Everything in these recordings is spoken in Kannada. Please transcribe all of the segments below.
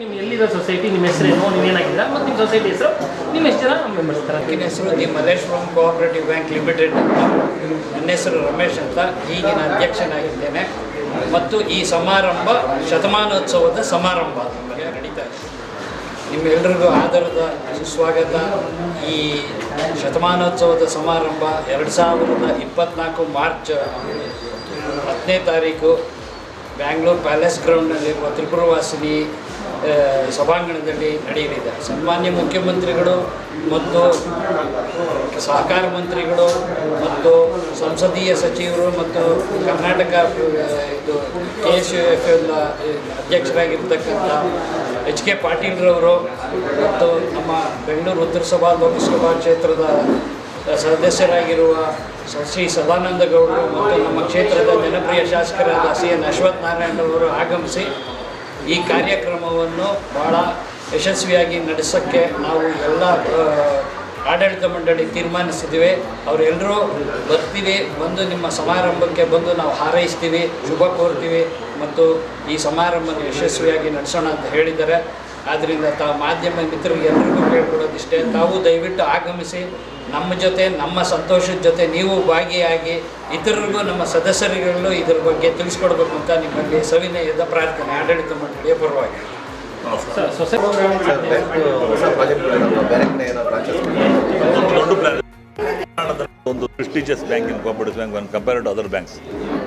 ನಿಮ್ಮ ಎಲ್ಲಿರೋ ಸೊಸೈಟಿ ನಿಮ್ಮ ಹೆಸರೇನು ನೀವು ಏನಾಗಿದ್ದೀರಾ? ಮತ್ತು ನಿಮ್ಮ ಸೊಸೈಟಿ ಹೆಸರು, ನಿಮ್ಮ ಎಷ್ಟು ಜನ ಮೆಂಬರ್ಸ್ ಹೆಸರು the Malleshwaram cooperative bank limited ನನ್ನ ಹೆಸರು ರಮೇಶ್ ಅಂತ. ಈಗಿನ ಅಧ್ಯಕ್ಷನಾಗಿದ್ದೇನೆ. ಮತ್ತು ಈ ಸಮಾರಂಭ ಶತಮಾನೋತ್ಸವದ ಸಮಾರಂಭ ನಡೀತಾ ಇದೆ. ನಿಮ್ಮೆಲ್ಲರಿಗೂ ಆಧಾರದ ಸುಸ್ವಾಗತ. ಈ ಶತಮಾನೋತ್ಸವದ ಸಮಾರಂಭ ಎರಡು ಸಾವಿರದ ಇಪ್ಪತ್ತ್ನಾಲ್ಕು ಮಾರ್ಚ್ ಹತ್ತನೇ ತಾರೀಕು. ಬ್ಯಾಂಗ್ಳೂರ್ ಪ್ಯಾಲೇಸ್ ಗ್ರೌಂಡ್ನಲ್ಲಿರುವ ತ್ರಿಪುರವಾಸಿನಿ ಸಭಾಂಗಣದಲ್ಲಿ ನಡೆಯಲಿದೆ. ಸನ್ಮಾನ್ಯ ಮುಖ್ಯಮಂತ್ರಿಗಳು ಮತ್ತು ಸಹಕಾರ ಮಂತ್ರಿಗಳು ಮತ್ತು ಸಂಸದೀಯ ಸಚಿವರು ಮತ್ತು ಕರ್ನಾಟಕ ಇದು K S U F L ಅಧ್ಯಕ್ಷರಾಗಿರ್ತಕ್ಕಂಥ H K ಪಾಟೀಲ್ರವರು ಮತ್ತು ನಮ್ಮ ಬೆಂಗಳೂರು ಉತ್ತರ ಸಭಾ, ಲೋಕಸಭಾ ಕ್ಷೇತ್ರದ ಸದಸ್ಯರಾಗಿರುವ ಶ್ರೀ ಸದಾನಂದ ಗೌಡರು ಮತ್ತು ನಮ್ಮ ಕ್ಷೇತ್ರದ ಜನಪ್ರಿಯ ಶಾಸಕರಾದ ಸಿ ಎನ್ ಅಶ್ವಥ್ ನಾರಾಯಣರವರು ಆಗಮಿಸಿ ಈ ಕಾರ್ಯಕ್ರಮವನ್ನು ಭಾಳ ಯಶಸ್ವಿಯಾಗಿ ನಡೆಸೋಕ್ಕೆ ನಾವು ಎಲ್ಲ ಆಡಳಿತ ಮಂಡಳಿ ತೀರ್ಮಾನಿಸಿದ್ದೀವಿ ಅವರೆಲ್ಲರೂ ಬರ್ತೀವಿ, ಬಂದು ನಿಮ್ಮ ಸಮಾರಂಭಕ್ಕೆ ಬಂದು ನಾವು ಹಾರೈಸ್ತೀವಿ, ಶುಭ ಕೋರ್ತೀವಿ ಮತ್ತು ಈ ಸಮಾರಂಭನ ಯಶಸ್ವಿಯಾಗಿ ನಡೆಸೋಣ ಅಂತ ಹೇಳಿದ್ದಾರೆ. ಆದ್ದರಿಂದ ತಾವು ಮಾಧ್ಯಮ ಮಿತ್ರರಿಗೆ ಎಲ್ಲರಿಗೂ ಹೇಳ್ಕೊಡೋದಿಷ್ಟೇ ತಾವು ದಯವಿಟ್ಟು ಆಗಮಿಸಿ ನಮ್ಮ ಜೊತೆ ನಮ್ಮ ಸಂತೋಷದ ಜೊತೆ ನೀವು ಭಾಗಿಯಾಗಿ ಇತರರಿಗೂ ನಮ್ಮ ಸದಸ್ಯರುಗಳಲ್ಲೂ ಇದರ ಬಗ್ಗೆ ತಿಳಿಸ್ಕೊಡ್ಬೇಕು ಅಂತ ನಿಮ್ಮಲ್ಲಿ ಸವಿನಯದ ಪ್ರಾರ್ಥನೆ ಆಡಳಿತ ಮಂಡಳಿಯ ಪರವಾಗಿ. ಸೊಸೈಟಿ ಸರ್ ನೆಕ್ಸ್ಟ್ ಹೊಸ ಪ್ರಾಜೆಕ್ಟ್ಗಳೇನಾದ್ರು ಬೇರೆ ಕಡೆ ಏನೋ prestigious bank in cooperative bank one compared to other banks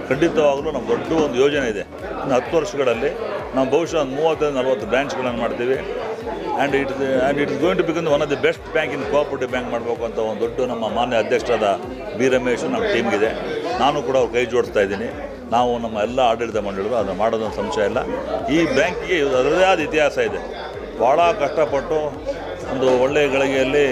ಖಂಡಿತವಾಗಲೂ ನಮ್ಮ ದೊಡ್ಡ ಒಂದು ಯೋಜನೆ ಇದೆ. ಇನ್ನು ಹತ್ತು ವರ್ಷಗಳಲ್ಲಿ ನಾವು ಬಹುಶಃ ಒಂದು ಮೂವತ್ತೈದು ನಲವತ್ತು ಬ್ರಾಂಚ್ಗಳನ್ನು ಮಾಡ್ತೀವಿ. And it and it is going to become one of the best bank in cooperative bank ಮಾಡಬೇಕು ಅಂತ ಒಂದು ದೊಡ್ಡ ನಮ್ಮ ಮಾನ್ಯ ಅಧ್ಯಕ್ಷರಾದ ಬಿ ರಮೇಶ್ ನಮ್ಮ ಟೀಮ್ಗಿದೆ ನಾನು ಕೂಡ ಅವ್ರು ಕೈ ಜೋಡಿಸ್ತಾ ಇದ್ದೀನಿ. ನಾವು ನಮ್ಮ ಎಲ್ಲ ಆಡಳಿತ ಮಂಡಳಿಗಳು ಅದನ್ನು ಮಾಡೋದೊಂದು ಸಂಶಯ ಇಲ್ಲ. ಈ ಬ್ಯಾಂಕಿಗೆ ಅದರದೇ ಆದ ಇತಿಹಾಸ ಇದೆ. ಭಾಳ ಕಷ್ಟಪಟ್ಟು ಒಂದು ಒಳ್ಳೆಯ ಗಳಿಗೆಯಲ್ಲಿ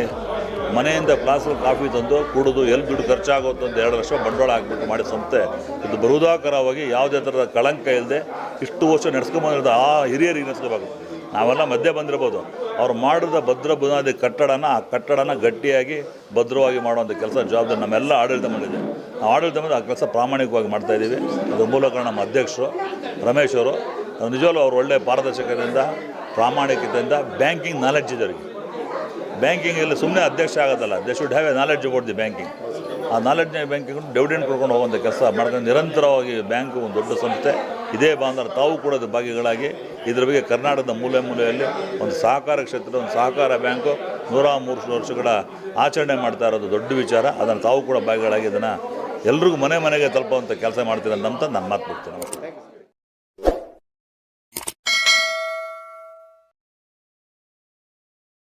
ಮನೆಯಿಂದ ಕ್ಲಾಸ್ ಕಾಫಿ ತಂದು ಕುಡಿದು ಎಲ್ಲಿ ದುಡ್ಡು ಖರ್ಚಾಗುತ್ತೆ ಅಂತ ಎರಡು ವರ್ಷ ಬಂಡವಾಳ ಹಾಕ್ಬಿಟ್ಟು ಮಾಡಿದ ಸಂಸ್ಥೆ. ಇದು ಬರುದಾಕರವಾಗಿ ಯಾವುದೇ ಥರದ ಕಳಂಕ ಇಲ್ಲದೆ ಇಷ್ಟು ವರ್ಷ ನಡೆಸ್ಕೊಂಬಂದಿರೋದು ಆ ಹಿರಿಯರಿಗೆ ನಡೆಸ್ಕೋಬೇಕು. ನಾವೆಲ್ಲ ಮಧ್ಯೆ ಬಂದಿರ್ಬೋದು. ಅವ್ರು ಮಾಡಿದ ಭದ್ರ ಬುನಾದಿ ಕಟ್ಟಡನ ಆ ಕಟ್ಟಡನ ಗಟ್ಟಿಯಾಗಿ, ಭದ್ರವಾಗಿ ಮಾಡುವಂಥ ಕೆಲಸ ಜವಾಬ್ದಾರಿ ನಮ್ಮೆಲ್ಲ ಆಡಳಿತ ಮಾಡಿದೆ ನಾವು ಆಡಳಿತ ಮಾಡಿದ ಆ ಕೆಲಸ ಪ್ರಾಮಾಣಿಕವಾಗಿ ಮಾಡ್ತಾ ಇದ್ದೀವಿ. ಅದ್ರ ಮೂಲಕ ನಮ್ಮ ಅಧ್ಯಕ್ಷರು, ರಮೇಶ್ ಅವರು ನಿಜವಾಗ್ಲೂ ಅವ್ರು ಒಳ್ಳೆಯ ಪಾರದರ್ಶಕದಿಂದ ಪ್ರಾಮಾಣಿಕತೆಯಿಂದ ಬ್ಯಾಂಕಿಂಗ್ ನಾಲೆಡ್ಜ್ ಇದೆ ಅವರಿಗೆ ಬ್ಯಾಂಕಿಂಗಲ್ಲಿ ಸುಮ್ಮನೆ ಅಧ್ಯಕ್ಷ ಆಗೋದಲ್ಲ. They should have a knowledge about the banking ಆ ನಾಲೆಡ್ಜ್ನ ಬ್ಯಾಂಕಿಂಗ್ ಡೆವಿಡೆಂಟ್ ಕೊಡ್ಕೊಂಡು ಹೋಗುವಂಥ ಕೆಲಸ ಮಾಡ್ಕೊಂಡು ನಿರಂತರವಾಗಿ ಬ್ಯಾಂಕು ಒಂದು ದೊಡ್ಡ ಸಂಸ್ಥೆ. ಇದೇ ಬಾಂಧವ ತಾವು ಕೂಡ ಭಾಗಿಗಳಾಗಿ ಇದ್ರ ಬಗ್ಗೆ ಕರ್ನಾಟಕದ ಮೂಲೆ ಮೂಲೆಯಲ್ಲಿ ಒಂದು ಸಹಕಾರ ಕ್ಷೇತ್ರದ ಒಂದು ಸಹಕಾರ ಬ್ಯಾಂಕು ನೂರ ಮೂರು ವರ್ಷಗಳ ಆಚರಣೆ ಮಾಡ್ತಾ ಇರೋದು ದೊಡ್ಡ ವಿಚಾರ. ಅದನ್ನು ತಾವು ಕೂಡ ಭಾಗಿಗಳಾಗಿ ಇದನ್ನು ಎಲ್ರಿಗೂ ಮನೆ ಮನೆಗೆ ತಲುಪುವಂಥ ಕೆಲಸ ಮಾಡ್ತೀರ ಅಂತ ನಾನು ಮಾತು ಬಿಡ್ತೀನಿ